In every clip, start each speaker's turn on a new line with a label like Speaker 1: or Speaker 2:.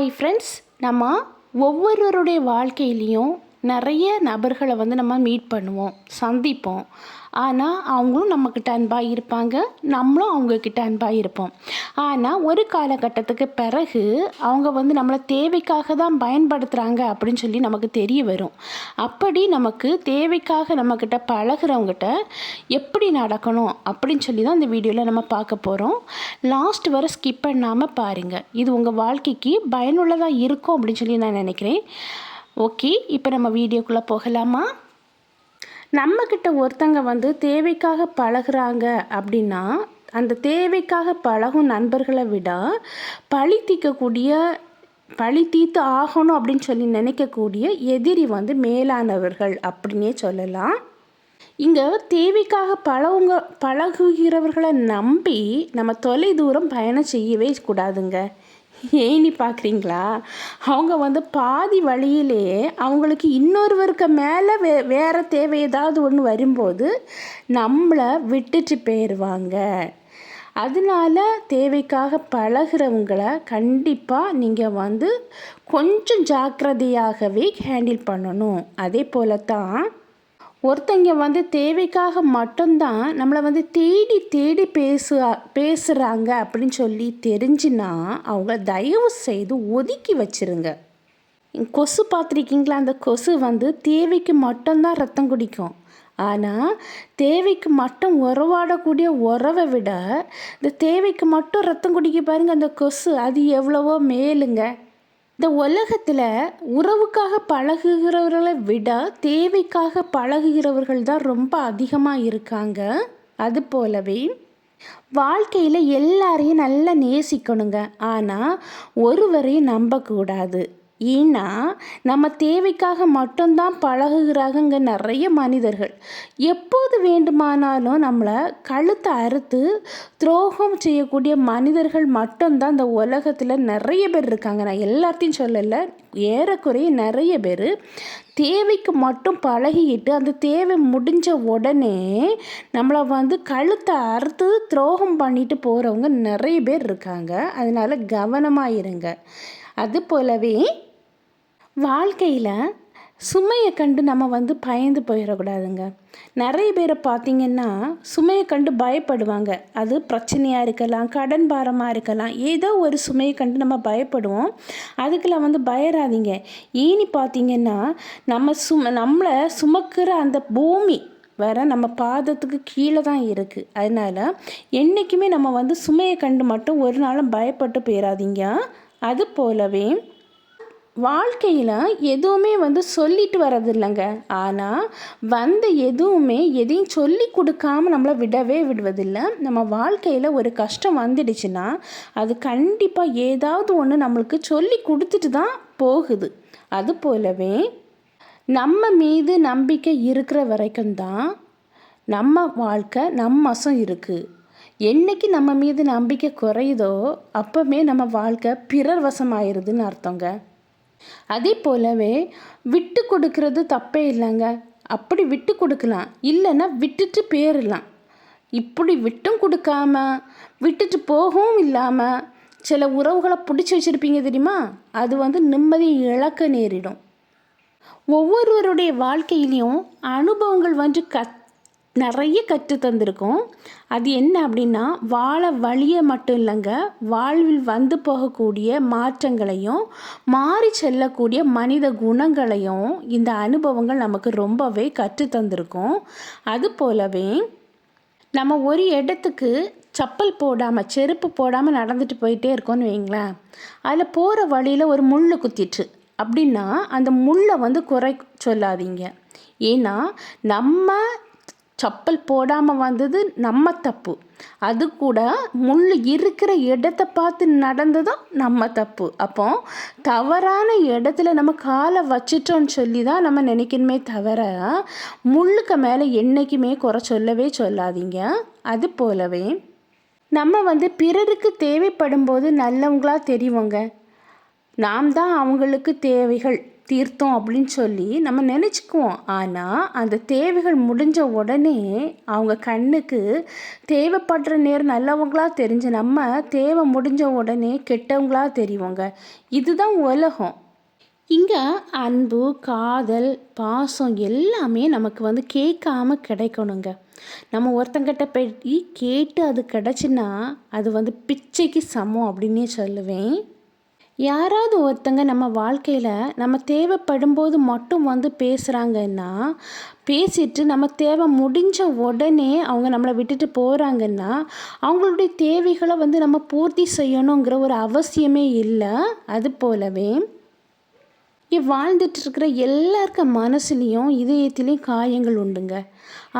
Speaker 1: Hi friends நம்ம ஒவ்வொருவருடைய வாழ்க்கையிலையும் நிறைய நபர்களை வந்து நம்ம மீட் பண்ணுவோம் சந்திப்போம். ஆனால் அவங்களும் நம்மக்கிட்ட அன்பாக இருப்பாங்க நம்மளும் அவங்கக்கிட்ட அன்பாக இருப்போம். ஆனால் ஒரு காலகட்டத்துக்கு பிறகு அவங்க வந்து நம்மளை தேவைக்காக தான் பயன்படுத்துகிறாங்க அப்படின்னு சொல்லி நமக்கு தெரிய வரும். அப்படி நமக்கு தேவைக்காக நம்மக்கிட்ட பழகிறவங்ககிட்ட எப்படி நடக்கணும் அப்படின்னு சொல்லி தான் இந்த வீடியோவில் நம்ம பார்க்க போகிறோம் லாஸ்ட் வரை ஸ்கிப் பண்ணாமல் பாருங்கள் இது உங்கள் வாழ்க்கைக்கு பயனுள்ளதாக இருக்கும் அப்படின்னு சொல்லி நான் நினைக்கிறேன். ஓகே இப்போ நம்ம வீடியோக்குள்ளே போகலாமா? நம்மக்கிட்ட ஒருத்தங்க வந்து தேவைக்காக பழகுறாங்க அப்படின்னா அந்த தேவைக்காக பழகும் நண்பர்களை விட பழி தீர்க்கக்கூடிய பழி தீர்த்து ஆகணும் அப்படின்னு சொல்லி நினைக்கக்கூடிய எதிரி வந்து மேலானவர்கள் அப்படின்னே சொல்லலாம். இங்கே தேவைக்காக பழகுங்க பழகுகிறவர்களை நம்பி நம்ம தொலை தூரம் பயணம் செய்யவே கூடாதுங்க. ஏனி பார்க்குறீங்களா? அவங்க வந்து பாதி வழியிலே அவங்களுக்கு இன்னொருவருக்கு மேலே வே வேறு தேவை ஏதாவது ஒன்று வரும்போது நம்மளை விட்டுட்டு போயிடுவாங்க அதனால தேவைக்காக பழகிறவங்களை கண்டிப்பாக நீங்கள் வந்து கொஞ்சம் ஜாக்கிரதையாகவே ஹேண்டில் பண்ணணும். அதே போல தான் ஒருத்தங்க வந்து தேவைக்காக மட்டும்தான் நம்மளை வந்து தேடி தேடி பேசு பேசுகிறாங்க அப்படின்னு சொல்லி தெரிஞ்சுன்னா அவங்க தயவு செய்து ஒதுக்கி வச்சிருங்க. கொசு பார்த்துருக்கீங்களா? அந்த கொசு வந்து தேவைக்கு மட்டும்தான் ரத்தம் குடிக்கும். ஆனால் தேவைக்கு மட்டும் உறவாடக்கூடிய உறவை விட இந்த தேவைக்கு மட்டும் ரத்தம் குடிக்க பாருங்கள் அந்த கொசு அது எவ்வளவோ மேலுங்க. இந்த உலகத்தில் உறவுக்காக பழகுகிறவர்களை விட தேவைக்காக பழகுகிறவர்கள் தான் ரொம்ப அதிகமாக இருக்காங்க. அது போலவே வாழ்க்கையில் எல்லாரையும் நல்லா நேசிக்கணுங்க. ஆனால் ஒருவரையும் நம்பக்கூடாது. ஏன்னா நம்ம தேவைக்காக மட்டும்தான் பழகுகிறாங்க நிறைய மனிதர்கள். எப்போது வேண்டுமானாலும் நம்மளை கழுத்தை அறுத்து துரோகம் செய்யக்கூடிய மனிதர்கள் மட்டும்தான் இந்த உலகத்தில் நிறைய பேர் இருக்காங்க. நான் எல்லாத்தையும் சொல்லலை ஏறக்குறைய நிறைய பேர். தேவைக்கு மட்டும் பழகிக்கிட்டு அந்த தேவை முடிஞ்ச உடனே நம்மளை வந்து கழுத்தை அறுத்து துரோகம் பண்ணிட்டு போகிறவங்க நிறைய பேர் இருக்காங்க. அதனால் கவனமாக இருங்க. அது போலவே வாழ்க்கையில் சுமையை கண்டு நம்ம வந்து பயந்து போயிடக்கூடாதுங்க. நிறைய பேரை பார்த்திங்கன்னா சுமையை கண்டு பயப்படுவாங்க. அது பிரச்சனையாக இருக்கலாம் கடன் பாரமாக இருக்கலாம் ஏதோ ஒரு சுமையை கண்டு நம்ம பயப்படுவோம். அதுக்கெல்லாம் வந்து பயராதிங்க. ஏனி பார்த்திங்கன்னா நம்ம சும நம்மளை சுமக்கிற அந்த பூமி வேற நம்ம பாதத்துக்கு கீழே தான் இருக்குது அதனால் என்றைக்குமே நம்ம வந்து சுமையை கண்டு மட்டும் ஒரு நாளும் பயப்பட்டு போயிடாதீங்க. அது போலவே வாழ்க்கையில் எதுவுமே வந்து சொல்லிட்டு வர்றதில்லைங்க. ஆனால் வந்த எதுவுமே எதையும் சொல்லி கொடுக்காம நம்மளை விடவே விடுவதில்லை. நம்ம வாழ்க்கையில் ஒரு கஷ்டம் வந்துடுச்சுன்னா அது கண்டிப்பாக ஏதாவது ஒன்று நம்மளுக்கு சொல்லி கொடுத்துட்டு தான் போகுது. அது போலவே நம்ம மீது நம்பிக்கை இருக்கிற வரைக்கும் தான் நம்ம வாழ்க்கை நம்ம வசம் இருக்குது என்னைக்கு நம்ம மீது நம்பிக்கை குறையுதோ அப்போவே நம்ம வாழ்க்கை பிறர் வசமாயிருதுன்னு அர்த்தங்க. அதே போலவே விட்டு கொடுக்கறது தப்பே இல்லைங்க. அப்படி விட்டு கொடுக்கலாம். இல்லைன்னா விட்டுட்டு போயிடலாம் இப்படி விட்டும் கொடுக்காம விட்டுட்டு போகவும் இல்லாமல் சில உறவுகளை பிடிச்சி வச்சுருப்பீங்க தெரியுமா? அது வந்து நிம்மதியை இழக்க நேரிடும். ஒவ்வொருவருடைய வாழ்க்கையிலையும் அனுபவங்கள் வந்து கத் நிறைய கற்று தந்திருக்கோம் அது என்ன அப்படின்னா வாழ வழியை மட்டும் இல்லைங்க வாழ்வில் வந்து போகக்கூடிய மாற்றங்களையும் மாறி செல்லக்கூடிய மனித குணங்களையும் இந்த அனுபவங்கள் நமக்கு ரொம்பவே கற்று தந்திருக்கோம் அது போலவே நம்ம ஒரு இடத்துக்கு சப்பல் போடாமல் செருப்பு போடாமல் நடந்துட்டு போயிட்டே இருக்கோம்னு வைங்களேன் அதில் போகிற வழியில் ஒரு முள் குத்திட்டு அப்படின்னா அந்த முள்ளை வந்து குறை சொல்லாதீங்க. ஏன்னா நம்ம சப்பல் போடாமல் வந்தது நம்ம தப்பு. அது கூட முள் இருக்கிற இடத்த பார்த்து நடந்ததும் நம்ம தப்பு. அப்போ தவறான இடத்துல நம்ம காலை வச்சிட்டோன்னு சொல்லி தான் நம்ம நினைக்கணுமே தவிர முள்ளுக்கு மேலே என்றைக்குமே குறை சொல்லவே சொல்லாதீங்க. அது போலவே நம்ம வந்து பிறருக்கு தேவைப்படும் போது நல்லவங்களாக தெரிவோங்க. நாம் தான் அவங்களுக்கு தேவைகள். தீர்த்தோம் அப்படின்னு சொல்லி நம்ம நினச்சிக்குவோம். ஆனால் அந்த தேவைகள் முடிஞ்ச உடனே அவங்க கண்ணுக்கு தேவைப்படுற நேரம் நல்லவங்களாக தெரிஞ்ச நம்ம தேவை முடிஞ்ச உடனே கெட்டவங்களாக தெரியுவோங்க இதுதான் உலகம். இங்கே அன்பு காதல் பாசம் எல்லாமே நமக்கு வந்து கேட்காம கிடைக்கணுங்க. நம்ம ஒருத்தங்கிட்ட போய் கேட்டு அது கிடச்சின்னா அது வந்து பிச்சைக்கு சமம் அப்படின்னே சொல்லுவேன். யாராவது ஒருத்தங்க நம்ம வாழ்க்கையில் நம்ம தேவைப்படும்போது மட்டும் வந்து பேசுகிறாங்கன்னா பேசிட்டு நம்ம தேவை முடிஞ்ச உடனே அவங்க நம்மளை விட்டுட்டு போகிறாங்கன்னா அவங்களுடைய தேவைகளை வந்து நம்ம பூர்த்தி செய்யணுங்கிற ஒரு அவசியமே இல்லை. அது போலவே இங்கே இருக்கிற எல்லாருக்க மனசுலேயும் இதயத்திலையும் காயங்கள் உண்டுங்க.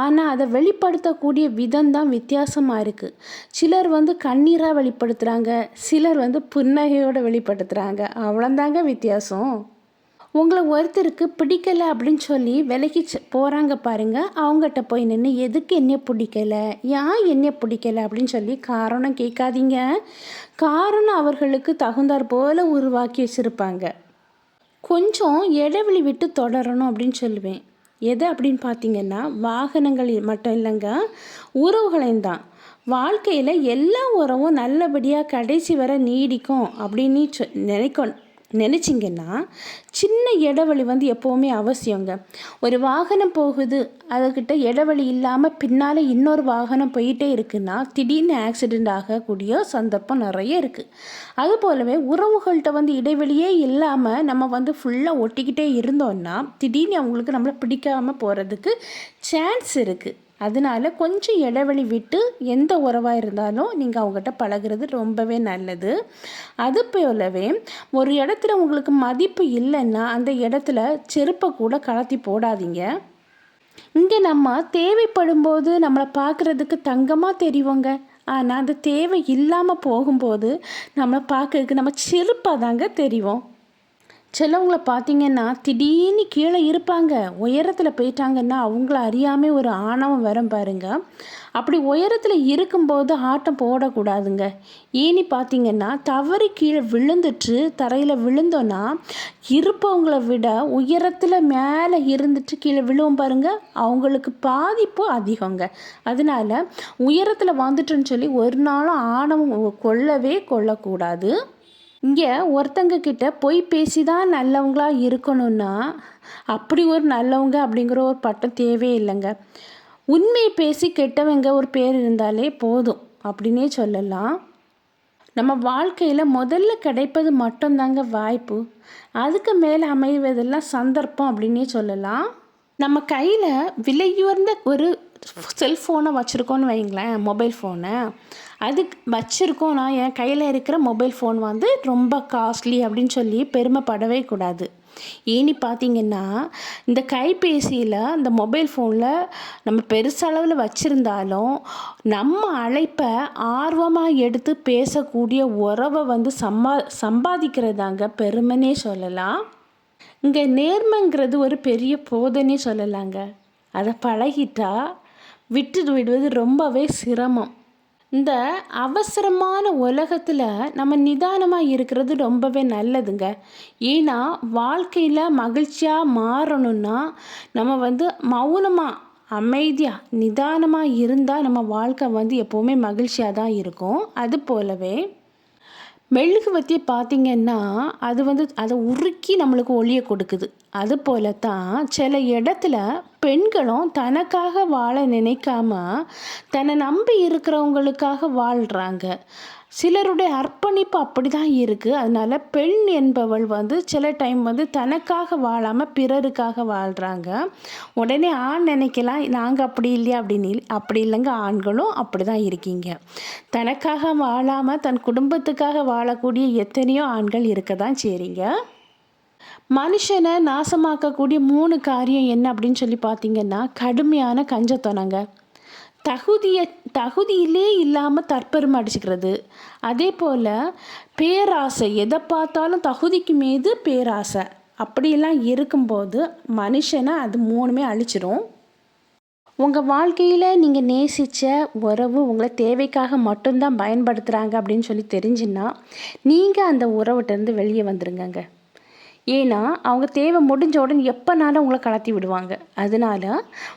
Speaker 1: ஆனால் அதை வெளிப்படுத்தக்கூடிய விதம் தான் வித்தியாசமாக இருக்குது சிலர் வந்து கண்ணீராக வெளிப்படுத்துகிறாங்க சிலர் வந்து புன்னகையோடு வெளிப்படுத்துகிறாங்க அவ்வளோந்தாங்க வித்தியாசம். உங்களை ஒருத்தருக்கு பிடிக்கலை அப்படின்னு சொல்லி விலகி போகிறாங்க பாருங்கள் அவங்ககிட்ட போய் நின்று எதுக்கு என்ன பிடிக்கலை? ஏன் என்ன பிடிக்கலை? அப்படின்னு சொல்லி காரணம் கேட்காதீங்க. காரணம் அவர்களுக்கு தகுந்தாற் போல் உருவாக்கி வச்சுருப்பாங்க. கொஞ்சம் இடைவெளி விட்டு தொடரணும் அப்படின்னு சொல்லுவேன். எது அப்படின்னு பார்த்தீங்கன்னா வாகனங்கள் மட்டும் இல்லைங்க உறவுகளையும் தான் வாழ்க்கையில் எல்லா உறவும் நல்லபடியாக கடைசி வர நீடிக்கும் அப்படின்னு சொ நினைக்கணும். நினச்சிங்கன்னா சின்ன இடைவெளி வந்து எப்போவுமே அவசியங்க. ஒரு வாகனம் போகுது அதுக்கிட்ட இடைவெளி இல்லாமல் பின்னால் இன்னொரு வாகனம் போயிட்டே இருக்குன்னா திடீர்னு ஆக்சிடெண்ட் ஆகக்கூடிய சந்தர்ப்பம் நிறைய இருக்குது அது போலவே உறவுகள்கிட்ட வந்து இடைவெளியே இல்லாமல் நம்ம வந்து ஃபுல்லாக ஒட்டிக்கிட்டே இருந்தோம்னா திடீர்னு அவங்களுக்கு நம்மளை பிடிக்காமல் போகிறதுக்கு சான்ஸ் இருக்குது அதனால் கொஞ்சம் இடைவெளி விட்டு எந்த உறவாக இருந்தாலும் நீங்கள் அவங்ககிட்ட பழகிறது ரொம்பவே நல்லது. அது போலவே ஒரு இடத்துல உங்களுக்கு மதிப்பு இல்லைன்னா அந்த இடத்துல செருப்பை கூட கலத்தி போடாதீங்க. இங்கே நம்ம தேவைப்படும்போது நம்மளை பார்க்குறதுக்கு தங்கமாக தெரிவோங்க ஆனால் அந்த தேவை இல்லாமல் போகும்போது நம்மளை பார்க்கறதுக்கு நம்ம செருப்பாக தாங்க தெரியும். சிலவங்களை பார்த்தீங்கன்னா திடீர்னு கீழே இருப்பாங்க. உயரத்தில் போயிட்டாங்கன்னா அவங்கள அறியாமல் ஒரு ஆணவம் வரும் பாருங்க. அப்படி உயரத்தில் இருக்கும்போது ஆட்டம் போடக்கூடாதுங்க. ஏனி பார்த்தீங்கன்னா தவறி கீழே விழுந்துட்டு தரையில் விழுந்தோன்னா இருப்பவங்கள விட உயரத்தில் மேலே இருந்துட்டு கீழே விழுவும் பாருங்க. அவங்களுக்கு பாதிப்பு அதிகங்க. அதனால் உயரத்தில் வந்துட்டுன்னு சொல்லி ஒரு நாளும் ஆணவம் கொள்ளவே கொள்ளக்கூடாது. இங்கே ஒருத்தங்க கிட்ட பொய் பேசி தான் நல்லவங்களாக இருக்கணும்னா அப்படி ஒரு நல்லவங்க அப்படிங்கிற ஒரு பட்டம் தேவையே இல்லைங்க. உண்மை பேசி கெட்டவங்க ஒரு பேர் இருந்தாலே போதும் அப்படின்னே சொல்லலாம். நம்ம வாழ்க்கையில் முதல்ல கிடைப்பது மட்டும்தாங்க வாய்ப்பு. அதுக்கு மேலே அமைவதெல்லாம் சந்தர்ப்பம் அப்படின்னே சொல்லலாம். நம்ம கையில் விலையுயர்ந்த ஒரு செல்ஃபோனை வச்சுருக்கோன்னு வைங்களேன் மொபைல் ஃபோனை அதுக்கு வச்சுருக்கோம் நான் என் கையில் இருக்கிற மொபைல் ஃபோன் வந்து ரொம்ப காஸ்ட்லி அப்படின்னு சொல்லி பெருமைப்படவே கூடாது. ஏன்னு பார்த்தீங்கன்னா இந்த கைபேசியில் இந்த மொபைல் ஃபோனில் நம்ம பெருசளவில் வச்சுருந்தாலும் நம்ம அழைப்பை ஆர்வமாக எடுத்து பேசக்கூடிய உறவை வந்து சம்பா சம்பாதிக்கிறதாங்க பெருமைனே சொல்லலாம். இங்கே நேர்மைங்கிறது ஒரு பெரிய போதனே சொல்லலாங்க. அதை பழகிட்டா விட்டு விடுவது ரொம்பவே சிரமம். இந்த அவசரமான உலகத்தில் நம்ம நிதானமாக இருக்கிறது ரொம்பவே நல்லதுங்க. ஏன்னா வாழ்க்கையில் மகிழ்ச்சியாக மாறணும்னா நம்ம வந்து மௌனமாக அமைதியாக நிதானமாக இருந்தால் நம்ம வாழ்க்கை வந்து எப்போவுமே மகிழ்ச்சியாக தான் இருக்கும். அது போலவே மெழுகுவத்தி பார்த்திங்கன்னா அது வந்து அதை உருக்கி நம்மளுக்கு ஒளியை கொடுக்குது. அதுபோல தான் சில இடத்துல பெண்களும் தனக்காக வாழ நினைக்காம தன்னை நம்பி இருக்கிறவங்களுக்காக வாழ்கிறாங்க சிலருடைய அர்ப்பணிப்பு அப்படி தான் இருக்குது அதனால் பெண் என்பவள் வந்து சில டைம் வந்து தனக்காக வாழாமல் பிறருக்காக வாழ்கிறாங்க உடனே ஆண் நினைக்கலாம் நாங்கள் அப்படி இல்லையா? அப்படின்னு அப்படி இல்லைங்க. ஆண்களும் அப்படி தான் இருக்கீங்க. தனக்காக வாழாமல் தன் குடும்பத்துக்காக வாழக்கூடிய எத்தனையோ ஆண்கள் இருக்க தான் சரிங்க மனுஷனை நாசமாக்கக்கூடிய மூணு காரியம் என்ன அப்படின்னு சொல்லி பார்த்தீங்கன்னா கடுமையான கஞ்சத்தனங்க. தகுதியை தகுதியிலே இல்லாமல் தற்பெருமை அடிச்சுக்கிறது. அதே போல் பேராசை எதை பார்த்தாலும் தகுதிக்கு மீது பேராசை. அப்படியெல்லாம் இருக்கும்போது மனுஷனை அது மூணுமே அழிச்சிரும். உங்கள் வாழ்க்கையில் நீங்கள் நேசித்த உறவு உங்களை தேவைக்காக மட்டும்தான் பயன்படுத்துகிறாங்க அப்படின்னு சொல்லி தெரிஞ்சுன்னா நீங்கள் அந்த உறவுகிட்டேருந்து வெளியே வந்துருங்கங்க. ஏன்னா அவங்க தேவை முடிஞ்ச உடனே எப்போனாலும் உங்களை கலத்தி விடுவாங்க. அதனால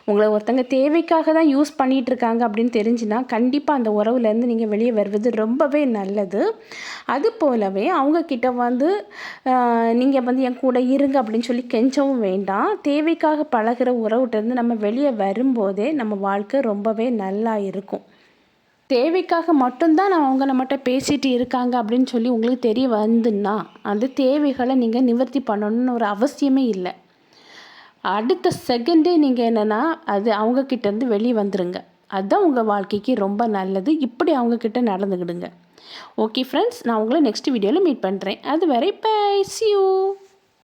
Speaker 1: உங்களை ஒருத்தங்க தேவைக்காக தான் யூஸ் பண்ணிகிட்ருக்காங்க அப்படின்னு தெரிஞ்சுன்னா கண்டிப்பாக அந்த உறவுலேருந்து நீங்கள் வெளியே வருவது ரொம்பவே நல்லது. அது போலவே அவங்கக்கிட்ட வந்து நீங்கள் வந்து என் கூட இருங்க அப்படின்னு சொல்லி கெஞ்சவும் வேண்டாம். தேவைக்காக பழகிற உறவுகிட்டேருந்து நம்ம வெளியே வரும்போதே நம்ம வாழ்க்கை ரொம்பவே நல்லா இருக்கும். தேவைக்காக மட்டும்தான் நான் அவங்க நம்மகிட்ட பேசிகிட்டு இருக்காங்க அப்படின்னு சொல்லி உங்களுக்கு தெரிய வந்துன்னா அந்த தேவைகளை நீங்கள் நிவர்த்தி பண்ணணும்னு ஒரு அவசியமே இல்லை. அடுத்த செகண்டே நீங்கள் என்னென்னா அது அவங்கக்கிட்டேருந்து வெளியே வந்துடுங்க அதுதான் உங்கள் வாழ்க்கைக்கு ரொம்ப நல்லது. இப்படி அவங்கக்கிட்ட நடந்துக்கிடுங்க. ஓகே ஃப்ரெண்ட்ஸ் நான் உங்களை நெக்ஸ்ட் வீடியோவில் மீட் பண்ணுறேன் அது வரை பை சி யூ